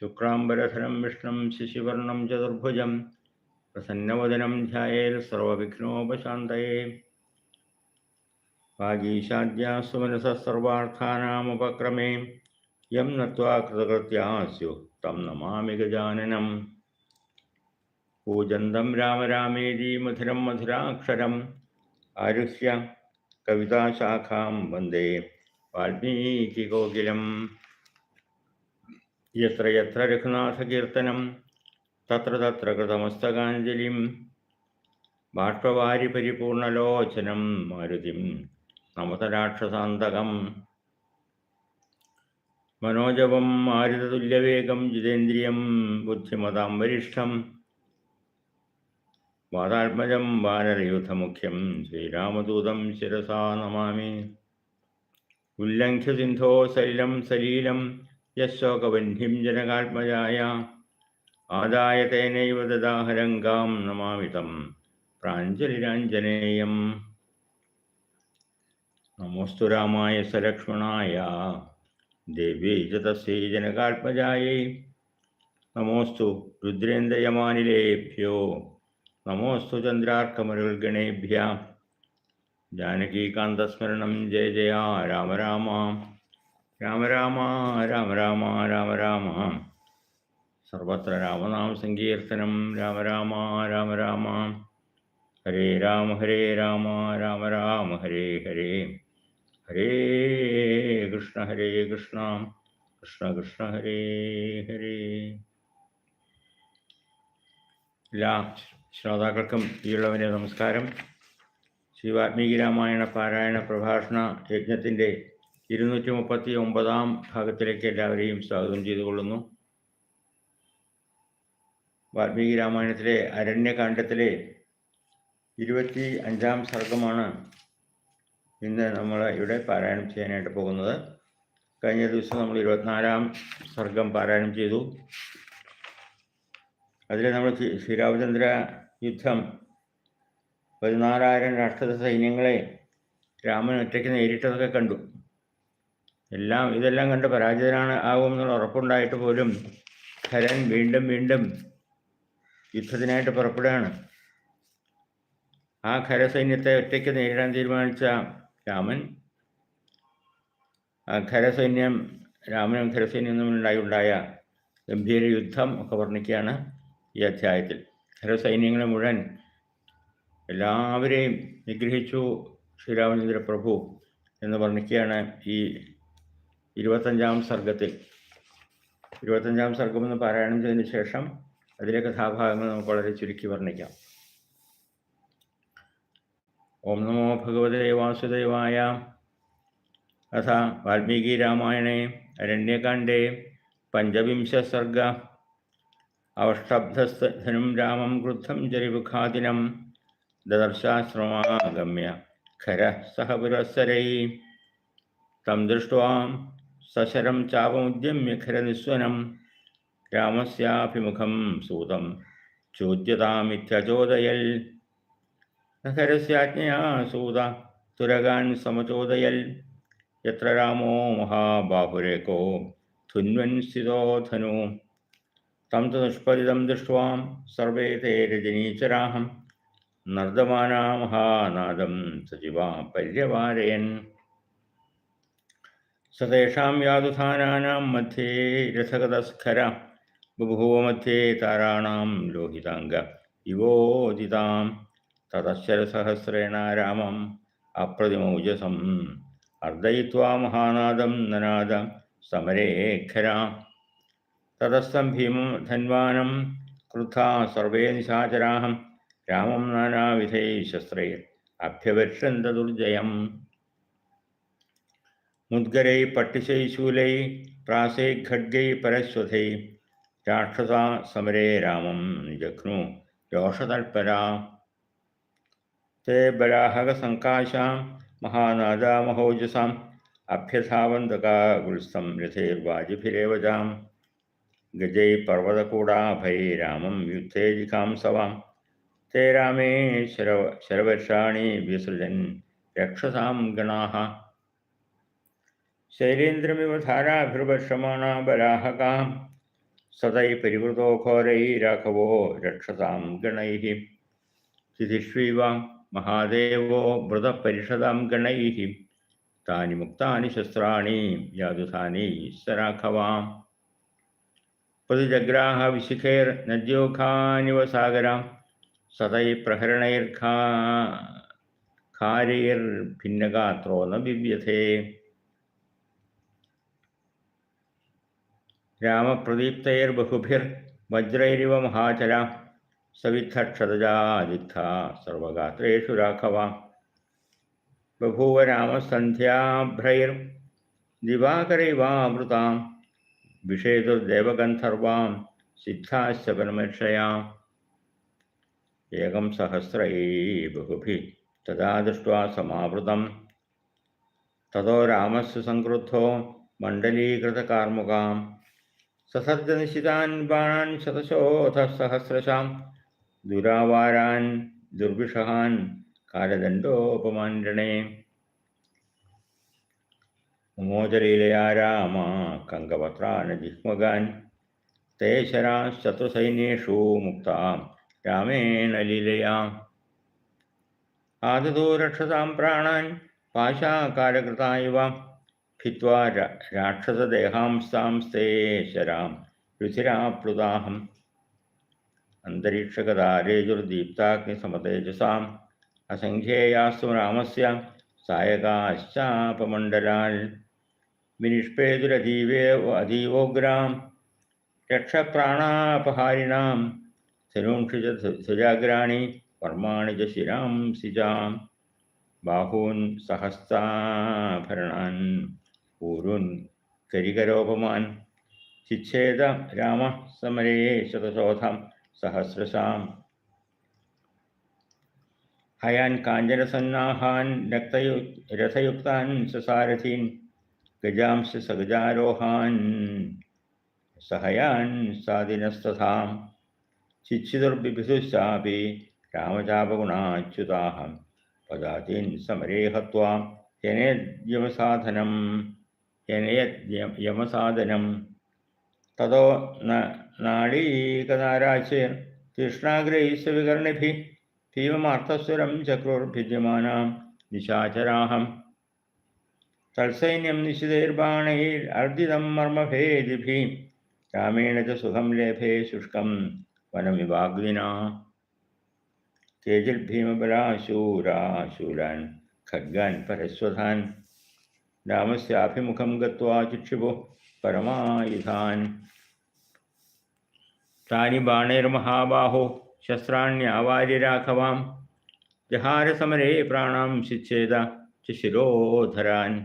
शुक्राम्बरधरं विष्णुम शिशिवर्णम चतुर्भुज, प्रसन्नवदनं ध्यायेर्सर्वविघ्नोपशान्तये वागीशाद्या सुमनसः सर्वार्थानामुपक्रमे, यं नत्वा कृतकृत्या स्युः तं नमामि राम रामेदी मधुरं मधुराक्षर, आरुह्य कविताशाखा वंदे वाल्मीकिकोकिलम्। യത്ര യത്ര രഘുനാഥകീർത്തനം തത്ര തത്ര കൃതമസ്തകാഞ്ജലിം ബാഷ്പവാരി പരിപൂർണലോചനം മാരുതിം നമതരാക്ഷസാന്തകം മനോജവം മാരുതതുല്യവേഗം ജിതേന്ദ്രിയം ബുദ്ധിമതാം വരിഷ്ഠം വാതാത്മജം വാനരയൂഥമുഖ്യം ശ്രീരാമദൂതം ശിരസാ നമാമി ഉല്ലംഘ്യ സിന്ധോ സലിലം സലീലം यशोकवह्निं जनकात्मजाय आदाय तेन ददाहरंगा नमा तं प्राञ्जलिराञ्जनेयम्। नमोस्तु राय सलक्ष्मणाय, देव्यै च तस्यै जनकात्मजायै। नमोऽस्तु रुद्रेन्द्रयमानिलेभ्यो चंद्राकमगणेभ्य चन्द्रार्कमरुगणेभ्यः। जानकीकान्तस्मरणं जय जया, राम राम। രാമ രാമ രാമ രാമ രാമ സർവത്ര രാമനാമ സങ്കീർത്തനം രാമ രാമ രാമ. ഹരേ രാമ ഹരേ രാമ രാമ രാമ ഹരേ ഹരേ. ഹരേ കൃഷ്ണ ഹരേ കൃഷ്ണ. കൃഷ്ണ കൃഷ്ണ ഹരേ ഹരേ. എല്ലാ ശ്രോതാക്കൾക്കും ഈയുള്ളവന്റെ നമസ്കാരം. ശ്രീ വാൽമീകി രാമായണ പാരായണ പ്രഭാഷണ യജ്ഞത്തിന്റെ ഇരുന്നൂറ്റി മുപ്പത്തി ഒമ്പതാം ഭാഗത്തിലേക്ക് എല്ലാവരെയും സ്വാഗതം ചെയ്തുകൊള്ളുന്നു. വാൽമീകി രാമായണത്തിലെ അരണ്യകാണ്ഡത്തിലെ ഇരുപത്തി അഞ്ചാം സർഗമാണ് ഇന്ന് നമ്മൾ ഇവിടെ പാരായണം ചെയ്യാനായിട്ട് പോകുന്നത്. കഴിഞ്ഞ ദിവസം നമ്മൾ ഇരുപത്തിനാലാം സർഗം പാരായണം ചെയ്തു. അതിൽ നമ്മൾ ശ്രീ- ശ്രീരാമചന്ദ്ര യുദ്ധം പതിനാലായിരം രാഷ്ട്രീയ സൈന്യങ്ങളെ രാമൻ ഒറ്റയ്ക്ക് നേരിട്ടതൊക്കെ കണ്ടു. എല്ലാം ഇതെല്ലാം കണ്ട് പരാജിതനാണ് ആകുമെന്നുള്ള ഉറപ്പുണ്ടായിട്ട് പോലും ഖരൻ വീണ്ടും വീണ്ടും യുദ്ധത്തിനായിട്ട് പുറപ്പെടുകയാണ്. ആ ഖരസൈന്യത്തെ ഒറ്റയ്ക്ക് നേരിടാൻ തീരുമാനിച്ച രാമൻ ആ ഖരസൈന്യം രാമനും ഖരസൈന്യം തമ്മിലുണ്ടായി ഉണ്ടായ ഗംഭീര യുദ്ധം ഒക്കെ വർണിക്കുകയാണ് ഈ അധ്യായത്തിൽ. ഖരസൈന്യങ്ങളെ മുഴുവൻ എല്ലാവരെയും നിഗ്രഹിച്ചു ശ്രീരാമചന്ദ്ര പ്രഭു എന്ന് വർണിക്കുകയാണ് ഈ ഇരുപത്തഞ്ചാം സർഗത്തിൽ ഇരുപത്തഞ്ചാം സർഗം എന്ന് പാരായണം ചെയ്തതിന് ശേഷം അതിലെ കഥാഭാഗങ്ങൾ നമുക്ക് വളരെ ചുരുക്കി വർണിക്കാം. ഓം നമോ ഭഗവതേ വാസുദേവായ അഥ വാൽമീകി രാമായണേ അരണ്യകാണ്ഡേ പഞ്ചവിംശ സർഗ അവഷ്ടബ്ധസ്ഥനും രാമം ക്രുദ്ധം ജരിമുഖാദിനം ദദർശാശ്രമാഗമ്യ ഖര സഹ പുരസ്സരൈ തം ദൃഷ്ട്വാ സശരം ചാപമുദ്യമ്യ ഖരനിസ്വനം രാമസ്യാഭിമുഖം സൂതം. ചോദ്യതാമിത്യചോദയൽ നഖരസ്യാജ്ഞയാ സൂത. തുരകാൻ സമചോദയൽ. യത്ര രാമോ മഹാബാഹുരേകോ ധുന്വൻ സ്ഥിതോ ധനു. തം തു നിഷ്പരിതം ദൃഷ്ട്വാ. സർവേ തേ രജനീചരാഹം. നർദ്ദമാനാ മഹാനാദം സജിവാ പര്യവാരയൻ. സതേഷാം യാതുധാനാനാം മധ്യേ രഥഗതസ്ഖര ബഭൂവ മധ്യേ താരാണാം ലോഹിതാംഗ. ഇവോദിതാം തതശ്ശരസഹസ്രേണ രാമം അപ്രതിമൗജസം. അർദ്ധയിത്വാ മഹാനാദം നനാദ സമരേഖര. തതസ്ഥം ഭീമം ധന്വാനം ക്രുദ്ധാ സർവേ നിശാചരാഹം. രാമം നാനാവിധൈ ശസ്ത്രൈർ അഭ്യവർഷന്ത ദുർജയം. मुद्गरे, पट्टिशै, शूलै, प्रासे, खड्गै परश्वथै राक्षसा समरे रामम जघ्नु। जोषतर्परा ते बराहकसङ्काशां महानादामहोजसाम् अभ्यथावन्तकागुल्स्तं भय गजै पर्वतकूडाभैरामं युद्धे जिकांसवां ते रामे शरव, शरवर्षाणि व्यसृजन्। रक्षसां गणाः। शैलेन्द्रमिव धाराभिर्वश्रमाणा बराहका सदै परिवृतो घोरैराघवो रक्षतां गणैः। चिधिष्वीव महादेवो मृतपरिषदां गणैः। तानि मुक्तानि शस्त्राणि यादुधानि सराघवां प्रतिजग्राह विशिखैर्नद्योखानिव सागरां सदै प्रहरणैर्खा खारैर्भिन्नगात्रो न बिव्यथे ബിവ്യഥേ രാമപ്രദീപ്തൈർബഹുഭിർവജ്രൈരിവ മഹാചല സവിദ്ധക്ഷതജാദിഗ്ധ സർവഗാത്രേഷു രാഘവ ബഭൂവ രാമസന്ധ്യാഭ്രൈർ ദിവാകരൈവാവൃതാം വിഷേതുർദേവഗന്ധർവാം സിദ്ധാശ്ച പരമക്ഷയാം ഏകം സഹസ്രൈ ബഹുഭി തഥാ ദൃഷ്ട്വാ സമാവൃതം തതോ രാമസ്യ സംക്രുദ്ധോ മണ്ഡലീകൃതകാർമുകാം സസർജനിശിതാൻ ബാണാൻ ശതശോധ സഹസ്രശാം ദുരാവാരാൻ ദുർവിഷഹാൻ കാലദണ്ഡോപമാൻ രണേ മോചലീലയാ രാമ കങ്കപത്രാന ജിഹ്മകാൻ തേശരാ ശത്രുസൈന്യേഷു മുക്ത രാമേണ ലീലയാ. ആദതോ രക്ഷതാം പ്രാണാൻ स्थित्वा रा, राक्षसदेहांसां शेषरां रुधिराप्लुताहम् अन्तरिक्षगदारेजुर्दीप्ताग्निसमतेजसाम् असङ्ख्येयास्तु रामस्य सायकाश्चापमण्डलान्। विनिष्पेदुरधीवेव अधीवोग्रां रक्षप्राणापहारिणां सरूंषि च सुजाग्राणि कर्माणि च शिरांसि जां बाहून् सहस्ताभरणान् कुरुन् करिकरोपमान् शिच्छेद रामः समरे शतशोधां सहस्रशाम् हयान् काञ्जनसन्नाहान् रक्तयुक् रथयुक्तान् ससारथीन् गजांश सगजारोहान् सहयान् सादिनस्तथां शिक्षितुर्बिभिषुश्चापि रामचापगुणाच्युताहं पदातीन् समरे हत्वा യനയദ്യമസാധനം തതോ നാളീകനാരാശേർ തീഷ്ണാഗ്രൈസ് വികർണിഭി ഭീമമാർത്ഥസ്വരം ചക്രുർഭിദ്യമാനാം നിശാചരാഹം തത്സൈന്യം നിശിതൈർബാണൈർ അർദ്ദിതം മർമ്മഭേദിഭി രാമേണ ച സുഖം ലേഭേ ശുഷ്കം വനമിവാഗ്നിന തേജിർഭീമബലാശൂരാശൂരാൻ ഖഡ്ഗാൻ പരസ്വധാൻ रामस्याभिमुखं गत्वा चिक्षिभुः परमायुधान्। तानि बाणैर्महाबाहो शस्त्राण्यावारिराघवां जहारसमरे प्राणां शिच्छेद च शिरोधरान्।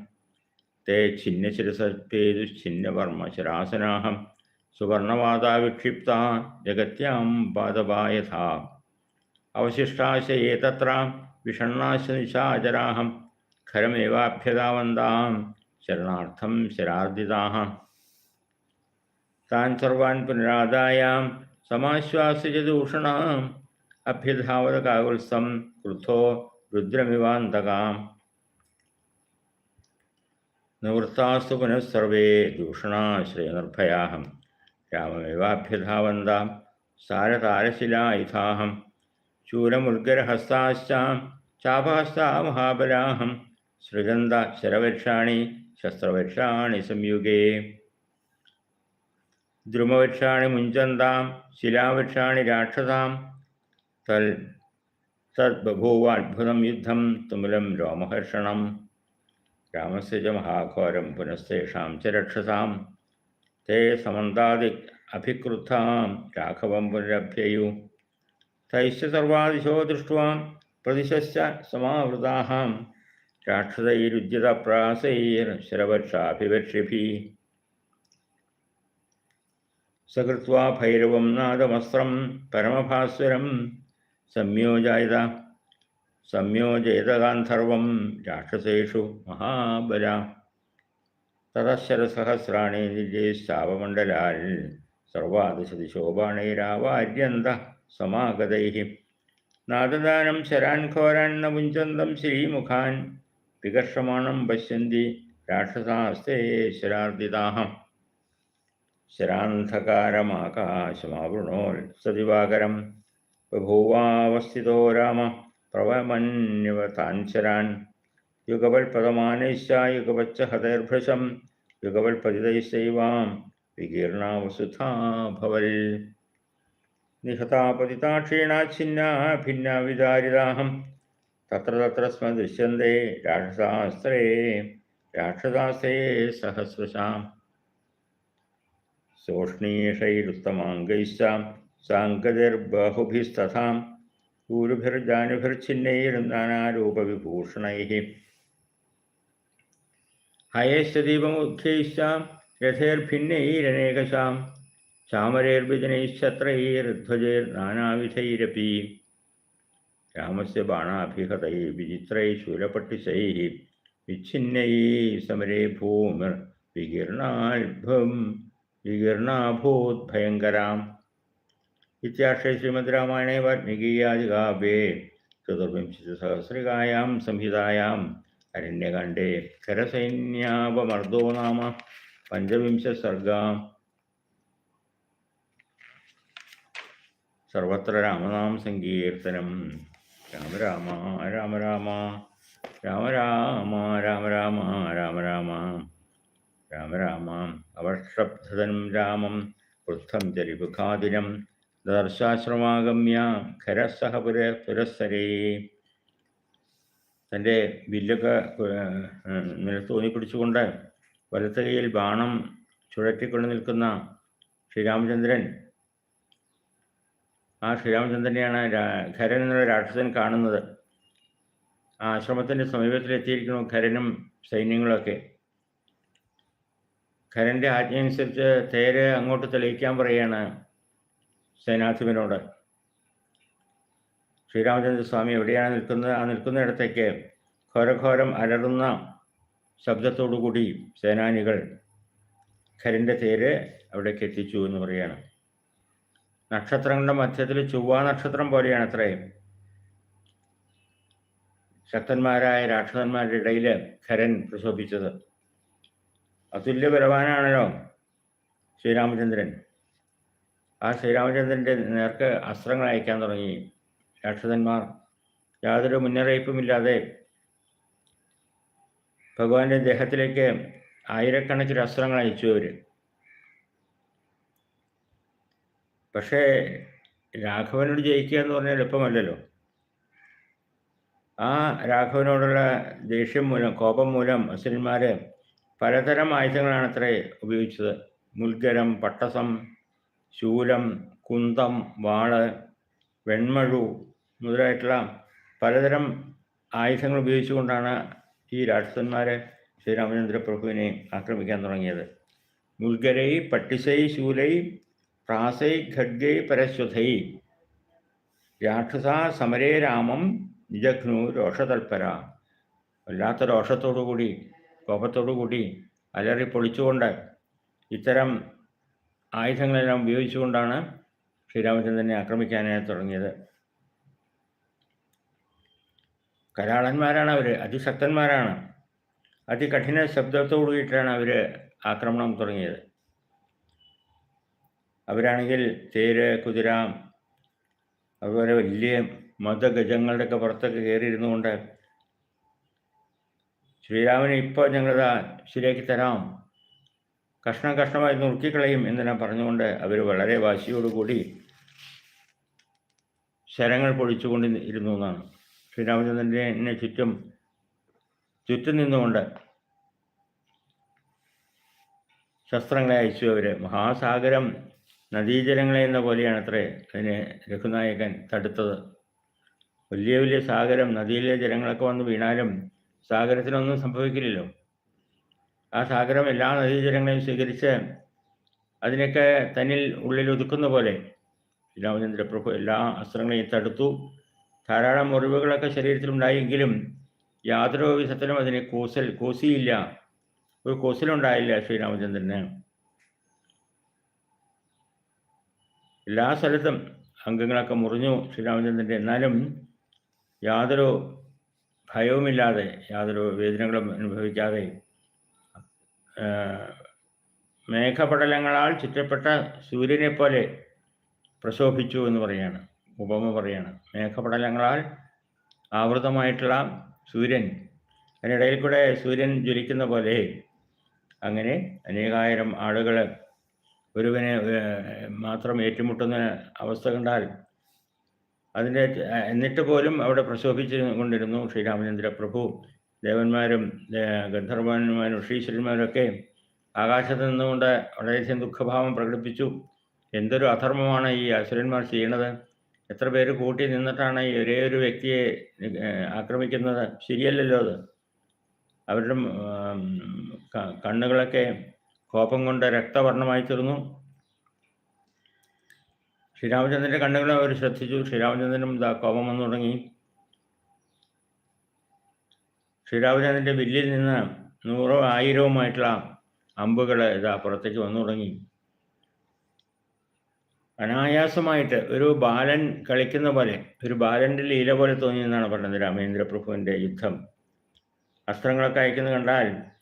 ते छिन्नशिरसपेदुच्छिन्नवर्मशरासनाः सुवर्णवादा विक्षिप्ता जगत्यां पादवा यथा। अवशिष्टाश एतत्र विषण्णाश निशाचराहं ഖരമേവാഭ്യതാവന്താം ശരണാർത്ഥം ശരാർദിതാഹ താൻ സർവാൻ പുനരാദായാം സമാശ്വാസിച്ചദൂഷണാം അഭ്യധാവതകാകുത്സം ക്രുദ്ധോ രുദ്രമിവാന്തകാം. നിവൃത്താസ്തു പുനഃസർവേ ദൂഷണാശ്രയനിർഭയാഹം രാമമേവാഭ്യധാവന്താം സാരതാരശിലായുധാഹം ശൂരമുദ്ഗരഹസ്താശ്ചാം ചാപാസ്താ മഹാബലാഹം सृगन्धाक्षरवृक्षाणि शस्त्रवृक्षाणि संयुगे। द्रुमवृक्षाणि मुञ्चन्तां शिलावृक्षाणि राक्षसां तल्, तद्बभूवाद्भुतं युद्धं तुमुलं रोमहर्षणं रामस्य च महाघोरं पुनस्तेषां च रक्षसां ते समन्तादि अभिक्रुद्धां राघवं पुनरभ्ययु। तैश्च सर्वादिशो दृष्ट्वा प्रतिशश्च समावृताः। സമാവൃതാഹാം രാക്ഷസൈരുജ്യതപ്രാസൈർശരവക്ഷാഭിവക്ഷ്യഭി സകൃത്വാ ഭൈരവം നാദമസ്ത്രം പരമഭാസ്വരം സംയോജായത സംയോജയതഗാന്ധർവം രാക്ഷസേഷു മഹാബല. തതശരസഹസ്രാണി നിജേശാപമണ്ഡലാൽ സർവാദശദിശോ ബാണൈരാവാര്യന്ത സമാഗതൈ. നാദദാനം ശരാൻ ഘോരാൻ നപുഞ്ചന്തം ശ്രീമുഖാൻ വികർഷമാണം പശ്യന്തി രാക്ഷസാസ്തേ ശരാർദിതാഹം ശരാന്ധകാരമാകാശമാവൃണോൽ സതിവാകരം ബഭൂവാവസ്ഥിതോ രാമ പ്രവമന്യവ താഞ്ചരാൻ യുഗവൽപദമാനൈശ്ച യുഗവച്ച ഹതൈർഭൃശം. യുഗവൽപതിതൈശൈവാം വികീർണാവസുധാഭവൽ നിഹതാപതിതാക്ഷീണാഛിന്ന ഭിന്ന വിദാരിതാഹം तत्र तत्र स्मदृश्यन्ते राक्षसास्त्रे राक्षसास्ते सहस्रशां। सोष्णीषैरुत्तमाङ्गैश्च साङ्गतिर्बाहुभिस्तथा ऊरुभिर्जानुभृच्छिन्नैर्नानारूपविभूषणैः हयश्च दीपमुख्यैश्च रथैर्भिन्नैरनेकशां चामरैर्विजनैश्छत्रैर्ध्वजैर्नानाविधैरपि राम से बाणाभिहत विचित्र शूलपट्टिश विच्छिन्न, समरे भूमिर्विगीर्णाभं विगीर्णाभूद्भयङ्कराम्। इत्याश्रय श्रीमद्रामायणे वाल्मीकीयादिकाव्ये चतुर्विंशतिसहस्रिकायां संहितायाम् अरण्यकाण्डे करसैन्यापमर्दो नाम पञ्चविंशसर्गा सर्वत्र रामनाम सङ्कीर्तनम्। രാമ രാമ രാമ രാമ രാമ രാമ രാമ രാമ രാമ രാമ രാമ രാമ. അവർഷബ്ധനം രാമം വൃദ്ധം ചരിപുഖാതിരം ദർശാശ്രമാഗമ്യ ഖരസഹ പുര പുരസ്സരേ തന്റെ വില്ലൊക്കെ നിലത്തൂന്നി പിടിച്ചുകൊണ്ട് വലത്ത് കൈയിൽ ബാണം ചുഴറ്റിക്കൊണ്ട് നിൽക്കുന്ന ശ്രീരാമചന്ദ്രൻ ആ ശ്രീരാമചന്ദ്രനെയാണ് ഖരൻ എന്നുള്ള രാക്ഷസൻ കാണുന്നത്. ആ ആശ്രമത്തിന്റെ സമീപത്തിലെത്തിയിരിക്കുന്നു ഖരനും സൈന്യങ്ങളൊക്കെ. ഖരന്റെ ആജ്ഞയനുസരിച്ച് തേര് അങ്ങോട്ട് തെളിയിക്കാൻ പറയുകയാണ് സേനാധിപനോട്. ശ്രീരാമചന്ദ്ര സ്വാമി എവിടെയാണ് നിൽക്കുന്നത്? ആ നിൽക്കുന്നിടത്തേക്ക് ഘോരഘോരം അലറുന്ന ശബ്ദത്തോടുകൂടി സേനാനികൾ ഖരന്റെ തേര് അവിടേക്ക് എത്തിച്ചു എന്ന് പറയുകയാണ് നക്ഷത്രങ്ങളുടെ മധ്യത്തിൽ ചൊവ്വ നക്ഷത്രം പോലെയാണ് അത്രയും. ശക്തന്മാരായ രാക്ഷസന്മാരുടെ ഇടയിൽ ഖരൻ പ്രശോഭിച്ചത്. അതുല്യ ബലവാനാണല്ലോ ശ്രീരാമചന്ദ്രൻ. ആ ശ്രീരാമചന്ദ്രന്റെ നേർക്ക് അസ്ത്രങ്ങൾ അയക്കാൻ തുടങ്ങി. രാക്ഷസന്മാർ യാതൊരു മുന്നറിയിപ്പുമില്ലാതെ ഭഗവാന്റെ ദേഹത്തിലേക്ക് ആയിരക്കണക്കിന് അസ്ത്രങ്ങൾ അയച്ചു അവർ പക്ഷേ രാഘവനോട് ജയിക്കുക എന്ന് പറഞ്ഞാൽ എളുപ്പമല്ലല്ലോ. ആ രാഘവനോടുള്ള ദേഷ്യം മൂലം കോപം മൂലം അസുരന്മാർ പലതരം ആയുധങ്ങളാണ് അത്രേ ഉപയോഗിച്ചത്. മുൽഗരം പട്ടസം ശൂലം കുന്തം വാൾ വെൺമഴു മുതലായിട്ടുള്ള പലതരം ആയുധങ്ങൾ ഉപയോഗിച്ചുകൊണ്ടാണ് ഈ രാക്ഷസന്മാർ ശ്രീരാമചന്ദ്ര പ്രഭുവിനെ ആക്രമിക്കാൻ തുടങ്ങിയത്. മുൽഗരൈ പട്ടിശൈ ശൂലൈ പ്രാസൈ ഖഡ്ഗൈ പരശ്വധൈ. രാക്ഷസാ സമരേ രാമം നിജഘ്നു രോഷതൽപര. വല്ലാത്ത രോഷത്തോടുകൂടി കോപത്തോടുകൂടി അലറി പൊളിച്ചുകൊണ്ട് ഇത്തരം ആയുധങ്ങളെല്ലാം ഉപയോഗിച്ചുകൊണ്ടാണ് ശ്രീരാമചന്ദ്രനെ ആക്രമിക്കാനായി തുടങ്ങിയത്. കരാളന്മാരാണ് അവർ അതിശക്തന്മാരാണ്. അതികഠിന ശബ്ദത്തോടുകൂടിയിട്ടാണ് അവർ ആക്രമണം തുടങ്ങിയത്. അവരാണെങ്കിൽ തേര് കുതിര അതുപോലെ വലിയ മതഗജങ്ങളുടെയൊക്കെ പുറത്തൊക്കെ കയറിയിരുന്നു കൊണ്ട് ശ്രീരാമനെ ഇപ്പോൾ ഞങ്ങളിതാ ശരിയാക്കി തരാം. കഷ്ണം കഷ്ണമായി നുറുക്കിക്കളയും എന്നെല്ലാം പറഞ്ഞുകൊണ്ട് അവർ വളരെ വാശിയോടുകൂടി ശരങ്ങൾ പൊളിച്ചുകൊണ്ട് ഇരുന്നു എന്നാണ്. ശ്രീരാമചന്ദ്രനെ ചുറ്റും ചുറ്റും നിന്നുകൊണ്ട് ശസ്ത്രങ്ങളെ അയച്ചു അവർ മഹാസാഗരം നദീജലങ്ങളെ എന്ന പോലെയാണ് അത്രേ അതിനെ രഘുനായകൻ തടുത്തത്. വലിയ വലിയ സാഗരം നദിയിലെ ജലങ്ങളൊക്കെ വന്ന് വീണാലും സാഗരത്തിനൊന്നും സംഭവിക്കില്ലല്ലോ. ആ സാഗരം എല്ലാ നദീജലങ്ങളെയും സ്വീകരിച്ച് അതിനൊക്കെ തന്നിൽ ഉള്ളിൽ ഒതുക്കുന്ന പോലെ രാമചന്ദ്രപ്രഭു എല്ലാ അസ്ത്രങ്ങളെയും തടുത്തു. ധാരാളം മുറിവുകളൊക്കെ ശരീരത്തിലുണ്ടായെങ്കിലും യാതൊരു വിധത്തിലും അതിനെ കൂസൽ കൂസിയില്ല. ഒരു കൂസലുണ്ടായില്ല ശ്രീരാമചന്ദ്രന്. എല്ലാ സ്ഥലത്തും അംഗങ്ങളൊക്കെ മുറിഞ്ഞു ശ്രീരാമചന്ദ്രന്റെ. എന്നാലും യാതൊരു ഭയവുമില്ലാതെ യാതൊരു വേദനകളും അനുഭവിക്കാതെ മേഘപടലങ്ങളാൽ ചുറ്റപ്പെട്ട സൂര്യനെ പോലെ പ്രശോഭിച്ചു എന്ന് പറയാണ് ഉപമ പറയാണ്. മേഘപടലങ്ങളാൽ ആവൃതമായിട്ടുള്ള സൂര്യൻ അതിനിടയിൽ കൂടെ സൂര്യൻ ജ്വലിക്കുന്ന പോലെ അങ്ങനെ അനേകായിരം ആളുകൾ ഒരുവനെ മാത്രം ഏറ്റുമുട്ടുന്ന അവസ്ഥ കണ്ടാൽ അതിന്റെ എന്നിട്ട് പോലും അവിടെ പ്രശോഭിച്ചു കൊണ്ടിരുന്നു ശ്രീരാമചന്ദ്ര പ്രഭു. ദേവന്മാരും ഗന്ധർവന്മാരും ശ്രീശ്വരന്മാരൊക്കെ ആകാശത്ത് നിന്നുകൊണ്ട് വളരെയധികം ദുഃഖഭാവം പ്രകടിപ്പിച്ചു. എന്തൊരു അധർമ്മമാണ് ഈ അസുരന്മാർ ചെയ്യുന്നത് എത്ര പേര് കൂട്ടി നിന്നിട്ടാണ് ഈ ഒരേ ഒരു വ്യക്തിയെ ആക്രമിക്കുന്നത്? ശരിയല്ലല്ലോ അത്. അവരുടെ കണ്ണുകളൊക്കെ കോപം കൊണ്ട് രക്തവർണമായി തീർന്നു. ശ്രീരാമചന്ദ്രന്റെ കണ്ണുകൾ അവർ ശ്രദ്ധിച്ചു. ശ്രീരാമചന്ദ്രനും കോപം വന്നു തുടങ്ങി. ശ്രീരാമചന്ദ്രന്റെ വില്ലിൽ നിന്ന് നൂറോ ആയിരവുമായിട്ടുള്ള അമ്പുകൾ ഇതാ പുറത്തേക്ക് വന്നു തുടങ്ങി. അനായാസമായിട്ട് ഒരു ബാലൻ കളിക്കുന്ന പോലെ ഒരു ബാലന്റെ ലീല പോലെ തോന്നിയെന്നാണ് പറഞ്ഞത് രാമേന്ദ്രപ്രഭുവിന്റെ യുദ്ധം. അസ്ത്രങ്ങളൊക്കെ അയക്കുന്നത് കണ്ടാൽ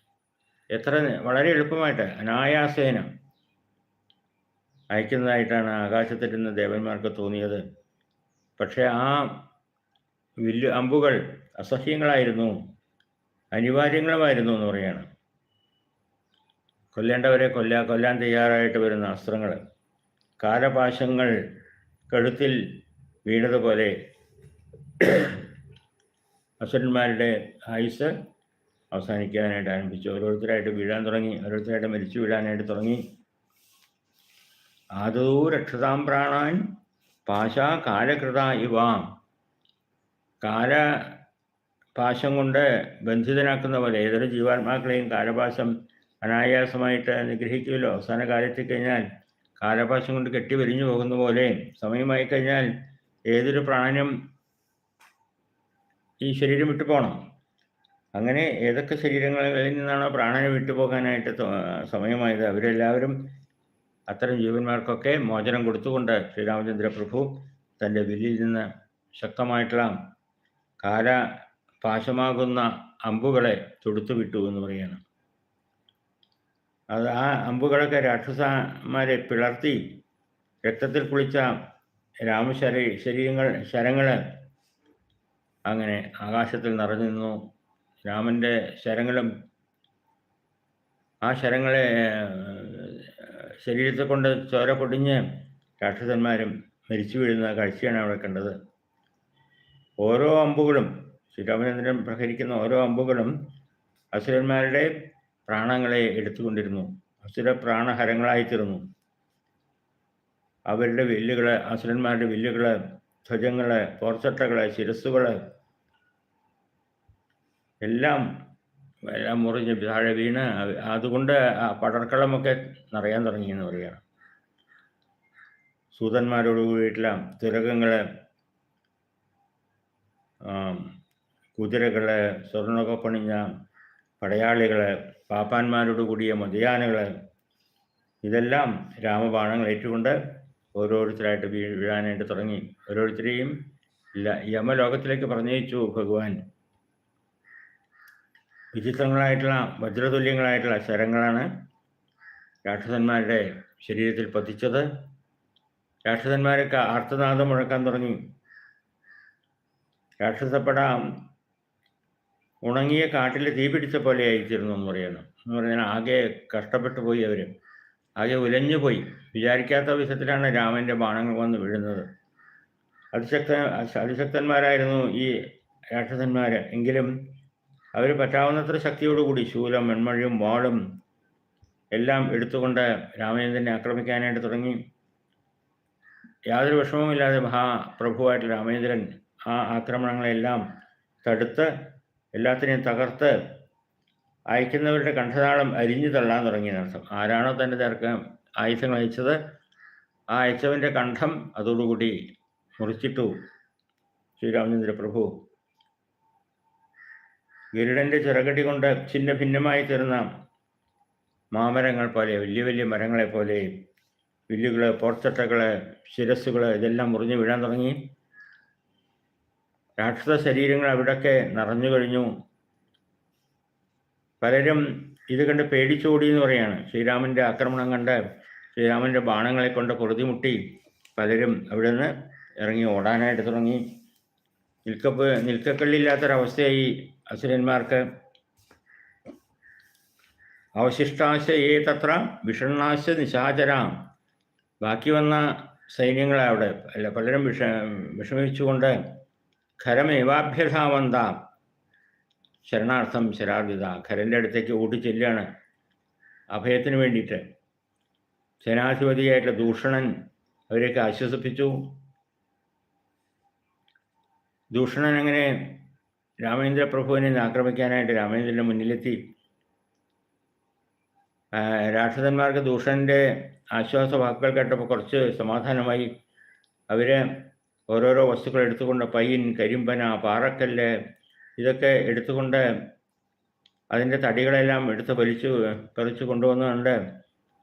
എത്ര വളരെ എളുപ്പമായിട്ട്. അനായാസേന. അയക്കുന്നതായിട്ടാണ് ആകാശത്തിരുന്ന ദേവന്മാർക്ക് തോന്നിയത്. പക്ഷേ ആ വില്ല് അമ്പുകൾ അസഹ്യങ്ങളായിരുന്നു. അനിവാര്യങ്ങളുമായിരുന്നു എന്ന് പറയാണ്. കൊല്ലേണ്ടവരെ കൊല്ല കൊല്ലാൻ തയ്യാറായിട്ട് വരുന്ന അസ്ത്രങ്ങൾ. കാലപാശങ്ങൾ കഴുത്തിൽ വീണതുപോലെ. അസുരന്മാരുടെ ആയുസ് അവസാനിക്കാനായിട്ട് ആരംഭിച്ചു. ഓരോരുത്തരായിട്ട് വീഴാൻ തുടങ്ങി. ഓരോരുത്തരായിട്ട് മരിച്ചു വീഴാനായിട്ട് തുടങ്ങി. ആദോ രക്ഷതാം പ്രാണാൻ പാശ കാലകൃത ഇവാം. കാല പാശം കൊണ്ട് ബന്ധിതനാക്കുന്ന പോലെ ഏതൊരു ജീവാത്മാക്കളെയും കാലപാശം അനായാസമായിട്ട് നിഗ്രഹിക്കുമല്ലോ. അവസാന കാലത്തിൽ കഴിഞ്ഞാൽ കാലപാശം കൊണ്ട് കെട്ടി വരിഞ്ഞു പോകുന്ന പോലെ സമയമായി കഴിഞ്ഞാൽ ഏതൊരു പ്രാണനും ഈ ശരീരം വിട്ടു പോകണം അങ്ങനെ ഏതൊക്കെ ശരീരങ്ങളിൽ നിന്നാണോ പ്രാണനെ വിട്ടുപോകാനായിട്ട് സമയമായത്? അവരെല്ലാവരും അത്തരം ജീവന്മാർക്കൊക്കെ മോചനം കൊടുത്തുകൊണ്ട് ശ്രീരാമചന്ദ്ര പ്രഭു തന്റെ വില്ലിൽ നിന്ന് ശക്തമായിട്ടുള്ള കാല പാശമാകുന്ന അമ്പുകളെ തൊടുത്തു വിട്ടു എന്ന് പറയുകയാണ്. അത് ആ അമ്പുകളൊക്കെ രാക്ഷസന്മാരെ പിളർത്തി രക്തത്തിൽ കുളിച്ച രാമശരീ ശരീരങ്ങൾ ശരങ്ങൾ അങ്ങനെ ആകാശത്തിൽ നിറഞ്ഞു നിന്നു. രാമന്റെ ശരങ്ങളും ആ ശരങ്ങളെ ശരീരത്തെ കൊണ്ട് ചോര പൊടിഞ്ഞ് രാക്ഷസന്മാരും മരിച്ചു വീഴുന്ന കാഴ്ചയാണ് അവിടെ കണ്ടത്. ഓരോ അമ്പുകളും ശ്രീരാമചന്ദ്രൻ പ്രഹരിക്കുന്ന ഓരോ അമ്പുകളും അസുരന്മാരുടെ പ്രാണങ്ങളെ എടുത്തുകൊണ്ടിരുന്നു. അസുര പ്രാണഹരങ്ങളായി തീർന്നു. അവരുടെ വില്ലുകൾ അസുരന്മാരുടെ വില്ലുകൾ ധ്വജങ്ങൾ പോർച്ചട്ടകൾ ശിരസ്സുകൾ എല്ലാം എല്ലാം മുറിഞ്ഞ് താഴെ വീണ് അതുകൊണ്ട് ആ പടർക്കളമൊക്കെ നിറയാൻ തുടങ്ങി എന്ന് പറയുകയാണ് സൂതന്മാരോട് കൂടിയിട്ടുള്ള തിരകങ്ങൾ കുതിരകൾ സ്വർണമൊക്കെ പണിഞ്ഞ പടയാളികൾ പാപ്പാന്മാരോട് കൂടിയ മതിയാനകൾ ഇതെല്ലാം രാമബാണങ്ങൾ ഏറ്റുകൊണ്ട് ഓരോരുത്തരായിട്ട് വീഴാനായിട്ട് തുടങ്ങി. ഓരോരുത്തരെയും യമലോകത്തിലേക്ക് പറഞ്ഞയച്ചു ഭഗവാൻ. വിചിത്രങ്ങളായിട്ടുള്ള വജ്രതുല്യങ്ങളായിട്ടുള്ള ശരങ്ങളാണ് രാക്ഷസന്മാരുടെ ശരീരത്തിൽ പതിച്ചത്. രാക്ഷസന്മാരൊക്കെ ആർത്തനാദം മുഴക്കാൻ തുടങ്ങി. രാക്ഷസപ്പട. ഉണങ്ങിയ കാട്ടിൽ തീ പിടിച്ച പോലെ ആയിരിക്കുന്നു എന്ന് പറയുന്നു. എന്ന് പറഞ്ഞാൽ ആകെ കഷ്ടപ്പെട്ടു പോയി അവർ ആകെ ഉലഞ്ഞു പോയി. വിചാരിക്കാത്ത വിധത്തിലാണ് രാമന്റെ ബാണങ്ങൾ വന്ന് വീഴുന്നത്. അതിശക്ത അതിശക്തന്മാരായിരുന്നു ഈ രാക്ഷസന്മാർ എങ്കിലും അവർ പറ്റാവുന്നത്ര ശക്തിയോടുകൂടി ശൂലം മെൺമഴിയും വാളും എല്ലാം എടുത്തുകൊണ്ട് രാമചന്ദ്രനെ ആക്രമിക്കാനായിട്ട് തുടങ്ങി. യാതൊരു വിഷമവുമില്ലാതെ മഹാപ്രഭുവായിട്ട് രാമചന്ദ്രൻ ആ ആക്രമണങ്ങളെല്ലാം തടുത്ത് എല്ലാത്തിനെയും തകർത്ത് അയക്കുന്നവരുടെ കണ്ഠതാളം അരിഞ്ഞു തള്ളാൻ തുടങ്ങിയെന്നർത്ഥം ആരാണോ തന്റെ നേർക്ക് ആയുധങ്ങൾ അയച്ചത് ആ അയച്ചവന്റെ കണ്ഠം അതോടുകൂടി മുറിച്ചിട്ടു ശ്രീരാമചന്ദ്ര പ്രഭു ഗരുഡന്റെ ചിറകടി കൊണ്ട് ഛിന്ന ഭിന്നമായി തീർന്ന മാമരങ്ങൾ പോലെ വലിയ വലിയ മരങ്ങളെ പോലെ വില്ലുകൾ പോർച്ചട്ടകൾ ശിരസ്സുകൾ ഇതെല്ലാം മുറിഞ്ഞു വീഴാൻ തുടങ്ങി. രാക്ഷസ ശരീരങ്ങൾ അവിടൊക്കെ നിറഞ്ഞു കഴിഞ്ഞു. പലരും ഇത് കണ്ട് പേടിച്ചോടി എന്ന് പറയാണ്. ശ്രീരാമന്റെ ആക്രമണം കണ്ട് ശ്രീരാമന്റെ ബാണങ്ങളെ കൊണ്ട് പൊറുതിമുട്ടി പലരും അവിടെ നിന്ന് ഇറങ്ങി ഓടാനായിട്ട് തുടങ്ങി. നിൽക്കപ്പ് നിൽക്കക്കള്ളില്ലാത്തൊരവസ്ഥയായി അസുരന്മാർക്ക് അവശിഷ്ടാശ ഏ തത്ര വിഷണ്ണാശ നിശാചരാം. ബാക്കി വന്ന സൈന്യങ്ങളെ അവിടെ അല്ല പലരും വിഷ വിഷമിച്ചുകൊണ്ട് ഖരമേവാഭ്യധാവന്ത. ശരണാർത്ഥം ശരാർജിത ഖരന്റെ അടുത്തേക്ക് ഓടി ചെല്ലുകയാണ്. അഭയത്തിന് വേണ്ടിയിട്ട് സേനാധിപതിയായിട്ടുള്ള ദൂഷണൻ അവരെയൊക്കെ ആശ്വസിപ്പിച്ചു. ദൂഷണൻ അങ്ങനെ രാമേന്ദ്ര പ്രഭുവിനെ ആക്രമിക്കാനായിട്ട് രാമേന്ദ്രന്റെ മുന്നിലെത്തി. രാക്ഷസന്മാർക്ക് ദൂഷന്റെ ആശ്വാസ വാക്കുകൾ കേട്ടപ്പോൾ കുറച്ച് സമാധാനമായി. അവരെ ഓരോരോ വസ്തുക്കൾ എടുത്തുകൊണ്ട് പയ്യൻ കരിമ്പന പാറക്കല്ല് ഇതൊക്കെ എടുത്തുകൊണ്ട് അതിന്റെ തടികളെല്ലാം എടുത്ത് വലിച്ചു പറിച്ചു കൊണ്ടുവന്നുകൊണ്ട്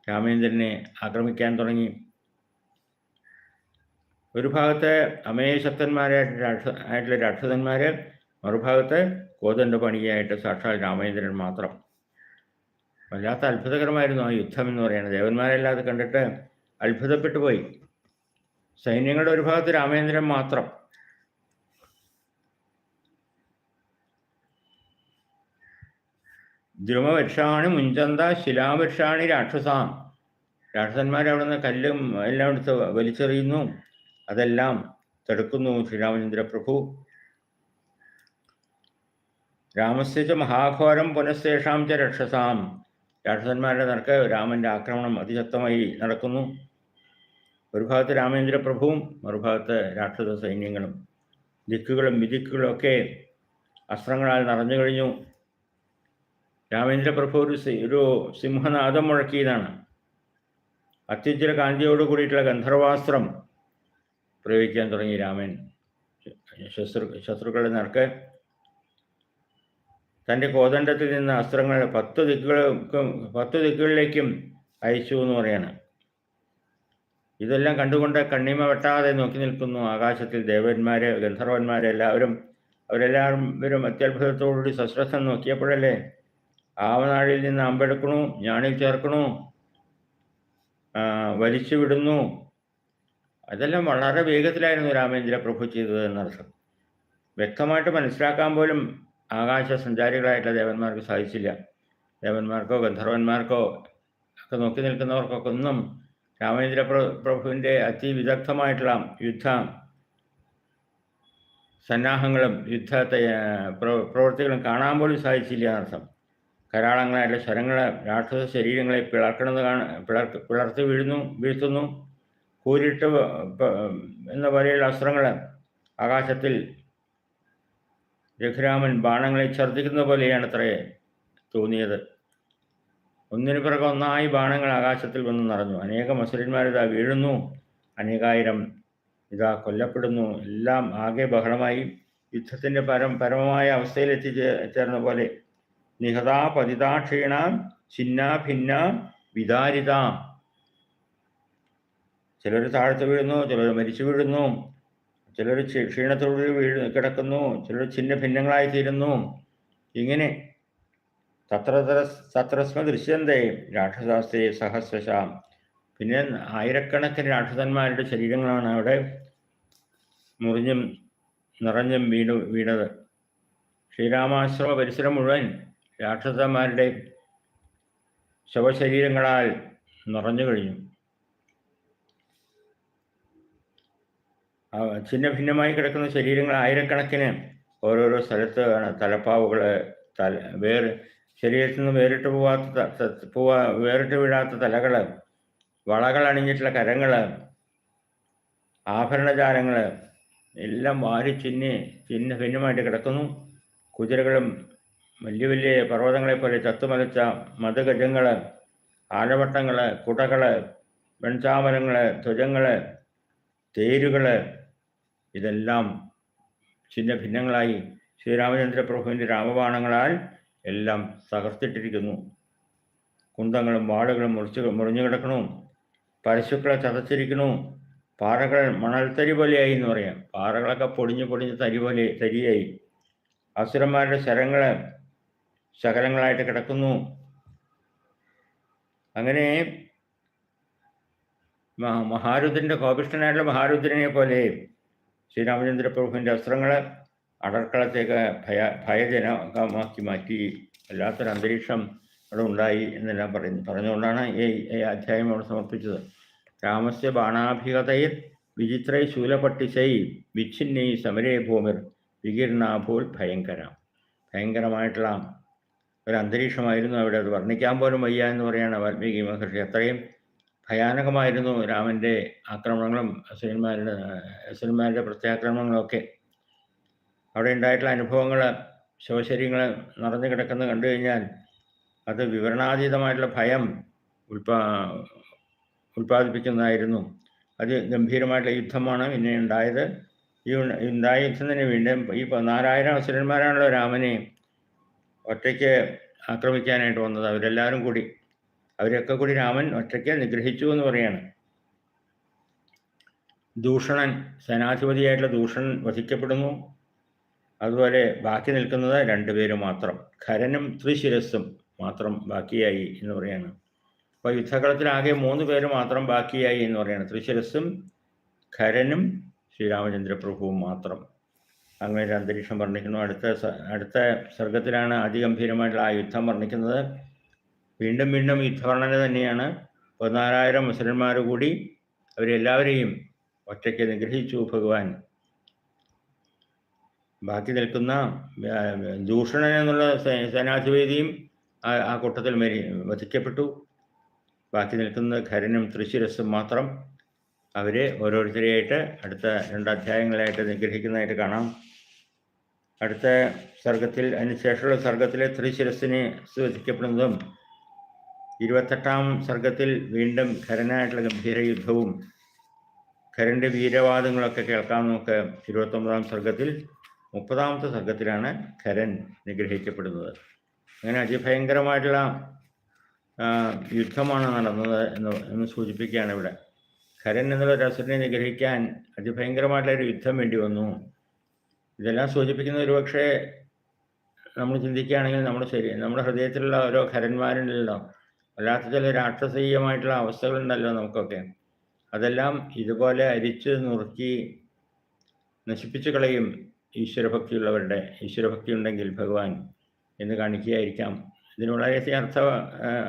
രാമേന്ദ്രനെ ആക്രമിക്കാൻ തുടങ്ങി. ഒരു ഭാഗത്ത് അമേയശക്തന്മാരായിട്ട് രാക്ഷ ആയിട്ടുള്ള രാക്ഷസന്മാർ മറുഭാഗത്ത് കോതണ്ട പണിയായിട്ട് സാക്ഷാൽ രാമചന്ദ്രൻ മാത്രം. വല്ലാത്ത അത്ഭുതകരമായിരുന്നു ആ യുദ്ധം എന്ന് പറയുന്നത്. ദേവന്മാരെല്ലാം അത് കണ്ടിട്ട് അത്ഭുതപ്പെട്ടു പോയി. സൈന്യങ്ങളുടെ ഒരു ഭാഗത്ത് രാമേന്ദ്രൻ മാത്രം. ദ്രുമവൃക്ഷാണ് മുഞ്ചന്ത ശിലാവൃക്ഷാണ് രാക്ഷസാം. രാക്ഷസന്മാർ നിന്ന് കല്ലും എല്ലാം എടുത്ത് വലിച്ചെറിയുന്നു. അതെല്ലാം തടുക്കുന്നു ശ്രീരാമചന്ദ്ര പ്രഭു രാമസ്യ മഹാഘോരം പുനഃശേഷാം ച രക്ഷസാം. രാക്ഷസന്മാരുടെ നടക്ക് രാമന്റെ ആക്രമണം അതിശക്തമായി നടക്കുന്നു. ഒരു ഭാഗത്ത് രാമേന്ദ്ര പ്രഭുവും മറുഭാഗത്ത് രാക്ഷസ സൈന്യങ്ങളും. ദിക്കുകളും വിദിക്കുകളും ഒക്കെ അസ്ത്രങ്ങളാൽ നിറഞ്ഞു കഴിഞ്ഞു. രാമേന്ദ്ര പ്രഭു ഒരു ഒരു സിംഹനാദം മുഴക്കിയതാണ്. അത്യുജ്വല കാന്തിയോട് കൂടിയിട്ടുള്ള ഗന്ധർവാസ്ത്രം പ്രയോഗിക്കാൻ തുടങ്ങി രാമൻ. ശത്രു ശത്രുക്കളുടെ നേർക്ക് തന്റെ കോതണ്ടത്തിൽ നിന്ന് അസ്ത്രങ്ങൾ പത്ത് ദിക്കുകൾക്കും പത്ത് ദിക്കുകളിലേക്കും അയച്ചു എന്ന് പറയാണ്. ഇതെല്ലാം കണ്ടുകൊണ്ട് കണ്ണിമ വെട്ടാതെ നോക്കി നിൽക്കുന്നു ആകാശത്തിൽ ദേവന്മാര് ഗന്ധർവന്മാർ എല്ലാവരും. അവരെല്ലാവരും അത്യത്ഭുതത്തോടുകൂടി സശ്രസം നോക്കിയപ്പോഴല്ലേ? ആവനാഴിൽ നിന്ന് അമ്പെടുക്കണു ഞാണിൽ ചേർക്കണു വലിച്ചു വിടുന്നു. അതെല്ലാം വളരെ വേഗത്തിലായിരുന്നു രാമേന്ദ്ര പ്രഭു ചെയ്തത് എന്നർത്ഥം വ്യക്തമായിട്ട് മനസ്സിലാക്കാൻ പോലും ആകാശ സഞ്ചാരികളായിട്ടുള്ള ദേവന്മാർക്ക് സാധിച്ചില്ല. ദേവന്മാർക്കോ ഗന്ധർവന്മാർക്കോ ഒക്കെ നോക്കി നിൽക്കുന്നവർക്കൊക്കെ ഒന്നും രാമേന്ദ്ര പ്ര പ്രഭുവിന്റെ അതിവിദഗ്ധമായിട്ടുള്ള യുദ്ധ സന്നാഹങ്ങളും യുദ്ധ പ്രവൃത്തികളും കാണാൻ പോലും സാധിച്ചില്ല എന്നർത്ഥം കരാളങ്ങളായിട്ടുള്ള സ്വരങ്ങളെ രാക്ഷസ ശരീരങ്ങളെ പിളർക്കണത് കാണ പിളർക്ക് പിളർത്തി വീഴുന്നു വീഴ്ത്തുന്നു. കൂരിട്ട് എന്ന പോലെയുള്ള അസ്ത്രങ്ങൾ ആകാശത്തിൽ രഘുരാമൻ ബാണങ്ങളെ ഛർദ്ദിക്കുന്ന പോലെയാണ് അത്രേ തോന്നിയത്. ഒന്നിനു പിറകെ ഒന്നായി ബാണങ്ങൾ ആകാശത്തിൽ വന്ന് നിറഞ്ഞു. അനേകം അസുരന്മാരിതാ വീഴുന്നു. അനേകായിരം ഇതാ കൊല്ലപ്പെടുന്നു. എല്ലാം ആകെ ബഹളമായി. യുദ്ധത്തിന്റെ പരം പരമമായ അവസ്ഥയിൽ ചേർന്ന പോലെ. നിഹതാ പതിതാ ക്ഷീണ ഛിന്നാ ഭിന്ന വിദാരിത. ചിലർ താഴ്ത്തു വീഴുന്നു ചിലർ മരിച്ചു വീഴുന്നു. ചിലർ ക്ഷീണത്തോട് വീഴ് കിടക്കുന്നു ചിലർ ഛിന്ന ഭിന്നങ്ങളായി തീരുന്നു ഇങ്ങനെ തത്രതര തത്രസ്മ ദൃശ്യന്തേ രാക്ഷസാസ്തേ സഹസ്രശാം. പിന്നെ ആയിരക്കണക്കിന് രാക്ഷസന്മാരുടെ ശരീരങ്ങളാണ് അവിടെ മുറിഞ്ഞും നിറഞ്ഞും വീണു വീണത്. ശ്രീരാമാശ്രമ പരിസരം മുഴുവൻ രാക്ഷസന്മാരുടെ ശവശരീരങ്ങളാൽ നിറഞ്ഞു കഴിഞ്ഞു. ഛിന്ന ഭിന്നമായി കിടക്കുന്ന ശരീരങ്ങൾ ആയിരക്കണക്കിന് ഓരോരോ സ്ഥലത്ത് തലപ്പാവുകൾ തല വേറെ ശരീരത്തിൽ നിന്ന് വേറിട്ട് പോവാത്ത പോവാ വേറിട്ട് വീഴാത്ത തലകൾ വളകൾ അണിഞ്ഞിട്ടുള്ള കരങ്ങൾ ആഭരണജാലങ്ങൾ എല്ലാം വാരി ചിന്ന ചിന്ന ഭിന്നമായിട്ട് കിടക്കുന്നു. കുതിരകളും വലിയ വലിയ പർവതങ്ങളെ പോലെ ചത്തുമലച്ച മതഗജങ്ങൾ ആഴവട്ടങ്ങൾ കുടകൾ വെൺചാമരങ്ങൾ ധ്വജങ്ങൾ തേരുകൾ ഇതെല്ലാം ചിന്ന ഭിന്നങ്ങളായി ശ്രീരാമചന്ദ്ര പ്രഭുവിന്റെ രാമബാണങ്ങളാൽ എല്ലാം തകർത്തിട്ടിരിക്കുന്നു. കുന്തങ്ങളും വാളുകളും മുറിച്ച് മുറിഞ്ഞു കിടക്കണു. പരശുക്കളെ ചതച്ചിരിക്കണു. പാറകൾ മണൽത്തരി പോലെയായി എന്ന് പറയാം. പാറകളൊക്കെ പൊടിഞ്ഞ് പൊടിഞ്ഞ് തരി പോലെ തരിയായി. അസുരന്മാരുടെ ശരങ്ങൾ ശകലങ്ങളായിട്ട് കിടക്കുന്നു. അങ്ങനെ മഹാരുദ്രന്റെ കോപിഷ്ഠനായിട്ടുള്ള മഹാരുദ്രനെ പോലെ ശ്രീരാമചന്ദ്ര പ്രഭുവിന്റെ അസ്ത്രങ്ങൾ അടർക്കളത്തേക്ക് ഭയ ഭയജനകമാക്കി മാറ്റി. വല്ലാത്തൊരു അന്തരീക്ഷം അവിടെ ഉണ്ടായി എന്നെല്ലാം പറയുന്നു. പറഞ്ഞുകൊണ്ടാണ് ഈ അധ്യായം അവിടെ സമർപ്പിച്ചത്. രാമസ്യ ബാണാഭികതയിൽ വിചിത്രൈ ശൂലപട്ടിശൈ വിച്ഛിന്നൈ സമരേ ഭൂമിർ വികീർണാഭൂൽ ഭയങ്കര. ഭയങ്കരമായിട്ടുള്ള ഒരു അന്തരീക്ഷമായിരുന്നു അവിടെ. അത് വർണിക്കാൻ പോലും വയ്യ എന്ന് പറയുകയാണ് വാൽമീകി മഹർഷി. അത്രയും ഭയാനകമായിരുന്നു രാമന്റെ ആക്രമണങ്ങളും അസുരന്മാരുടെ അസുരന്മാരുടെ പ്രത്യാക്രമണങ്ങളൊക്കെ. അവിടെ ഉണ്ടായിട്ടുള്ള അനുഭവങ്ങൾ ശവശരീരങ്ങൾ നിറഞ്ഞു കിടക്കുന്നത് കണ്ടു കഴിഞ്ഞാൽ അത് വിവരണാതീതമായിട്ടുള്ള ഭയം ഉൽപാ ഉൽപ്പാദിപ്പിക്കുന്നതായിരുന്നു അത് ഗംഭീരമായിട്ടുള്ള യുദ്ധമാണ് പിന്നെ ഉണ്ടായത്. ഈ ഉണ്ട- ഉണ്ടായ യുദ്ധത്തിന് വീണ്ടും ഈ പതിനാലായിരം അസുരന്മാരാണല്ലോ രാമനെ ഒറ്റയ്ക്ക് ആക്രമിക്കാനായിട്ട് വന്നത് അവരെല്ലാവരും കൂടി. അവരൊക്കെ കൂടി രാമൻ ഒറ്റയ്ക്ക് നിഗ്രഹിച്ചു എന്ന് പറയാണ്. ദൂഷണൻ സേനാധിപതിയായിട്ടുള്ള ദൂഷണൻ വധിക്കപ്പെടുന്നു. അതുപോലെ ബാക്കി നിൽക്കുന്നത് രണ്ടുപേര് മാത്രം. ഖരനും ത്രിശിരസ്സും മാത്രം ബാക്കിയായി എന്ന് പറയാണ്. അപ്പോൾ യുദ്ധകളത്തിലാകെ മൂന്ന് പേര് മാത്രം ബാക്കിയായി എന്ന് പറയാണ്. ത്രിശിരസ്സും ഖരനും ശ്രീരാമചന്ദ്ര പ്രഭുവും മാത്രം. അങ്ങനെ ഒരു അന്തരീക്ഷം വർണിക്കുന്നു. അടുത്ത അടുത്ത സർഗത്തിലാണ് അതിഗംഭീരമായിട്ടുള്ള ആ യുദ്ധം വർണിക്കുന്നത്. വീണ്ടും വീണ്ടും യുദ്ധവർണന തന്നെയാണ്. പതിനാലായിരം മുസ്ലിന്മാർ കൂടി അവരെല്ലാവരെയും ഒറ്റയ്ക്ക് നിഗ്രഹിച്ചു ഭഗവാൻ. ബാക്കി നിൽക്കുന്ന ദൂഷണൻ എന്നുള്ള സേനാധിപതിയും ആ ആ കൂട്ടത്തിൽ മരി വധിക്കപ്പെട്ടു. ബാക്കി നിൽക്കുന്ന ഖരനും തൃശ്ശിരസും മാത്രം അവരെ ഓരോരുത്തരെയായിട്ട് അടുത്ത രണ്ടധ്യായങ്ങളായിട്ട് നിഗ്രഹിക്കുന്നതായിട്ട് കാണാം. അടുത്ത സർഗത്തിൽ അതിനുശേഷമുള്ള സർഗത്തിലെ തൃശ്ശിരസിനെ വധിക്കപ്പെടുന്നതും ഇരുപത്തെട്ടാം സർഗത്തിൽ വീണ്ടും ഖരനായിട്ടുള്ള ഗംഭീര യുദ്ധവും ഖരന്റെ വീരവാദങ്ങളൊക്കെ കേൾക്കാൻ നമുക്ക് ഇരുപത്തൊമ്പതാം സർഗത്തിൽ മുപ്പതാമത്തെ സർഗത്തിലാണ് ഖരൻ നിഗ്രഹിക്കപ്പെടുന്നത്. അങ്ങനെ അതിഭയങ്കരമായിട്ടുള്ള യുദ്ധമാണ് നടന്നത് എന്ന് എന്ന് സൂചിപ്പിക്കുകയാണ് ഇവിടെ. ഖരൻ എന്നുള്ള ഒരു അസുരനെ നിഗ്രഹിക്കാൻ അതിഭയങ്കരമായിട്ടുള്ള ഒരു യുദ്ധം വേണ്ടി വന്നു. ഇതെല്ലാം സൂചിപ്പിക്കുന്ന ഒരുപക്ഷെ നമ്മൾ ചിന്തിക്കുകയാണെങ്കിൽ നമ്മുടെ ശരി നമ്മുടെ ഹൃദയത്തിലുള്ള ഓരോ ഖരന്മാരുണ്ടല്ലോ അല്ലാത്ത ചില രാക്ഷസീയമായിട്ടുള്ള അവസ്ഥകളുണ്ടല്ലോ നമുക്കൊക്കെ. അതെല്ലാം ഇതുപോലെ അരിച്ച് നുറുക്കി നശിപ്പിച്ചു കളയും ഈശ്വരഭക്തിയുള്ളവരുടെ. ഈശ്വരഭക്തി ഉണ്ടെങ്കിൽ ഭഗവാൻ എന്ന് കാണിക്കുകയായിരിക്കാം. ഇതിന് വളരെയധികം അർത്ഥ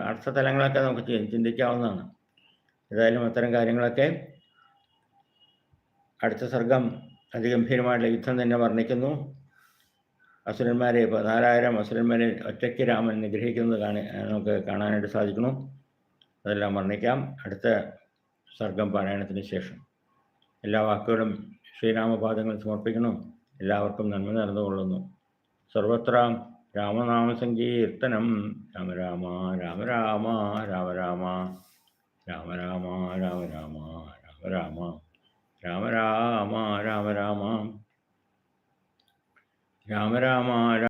അർത്ഥതലങ്ങളൊക്കെ നമുക്ക് ചിന്തിക്കാവുന്നതാണ്. ഏതായാലും അത്തരം കാര്യങ്ങളൊക്കെ അടുത്ത സർഗം അതിഗംഭീരമായിട്ടുള്ള യുദ്ധം തന്നെ വർണിക്കുന്നു. അസുരന്മാരെ പതിനാലായിരം അസുരന്മാരെ ഒറ്റയ്ക്ക് രാമൻ നിഗ്രഹിക്കുന്നത് കാണി നമുക്ക് കാണാനായിട്ട് സാധിക്കണം അതെല്ലാം വർണിക്കാം. അടുത്ത സർഗം പാരായണത്തിന് ശേഷം. എല്ലാ വാക്കുകളും ശ്രീരാമപാദങ്ങൾ സമർപ്പിക്കണം എല്ലാവർക്കും നന്മ നടന്നുകൊള്ളുന്നു സർവത്ര രാമനാമ സങ്കീർത്തനം രാമ രാമ രാമ രാമ രാമ രാമ രാമ രാമ രാമ രാമ രാമ രാമ രാമ രാമ രാമ രാമ. രാമരാമ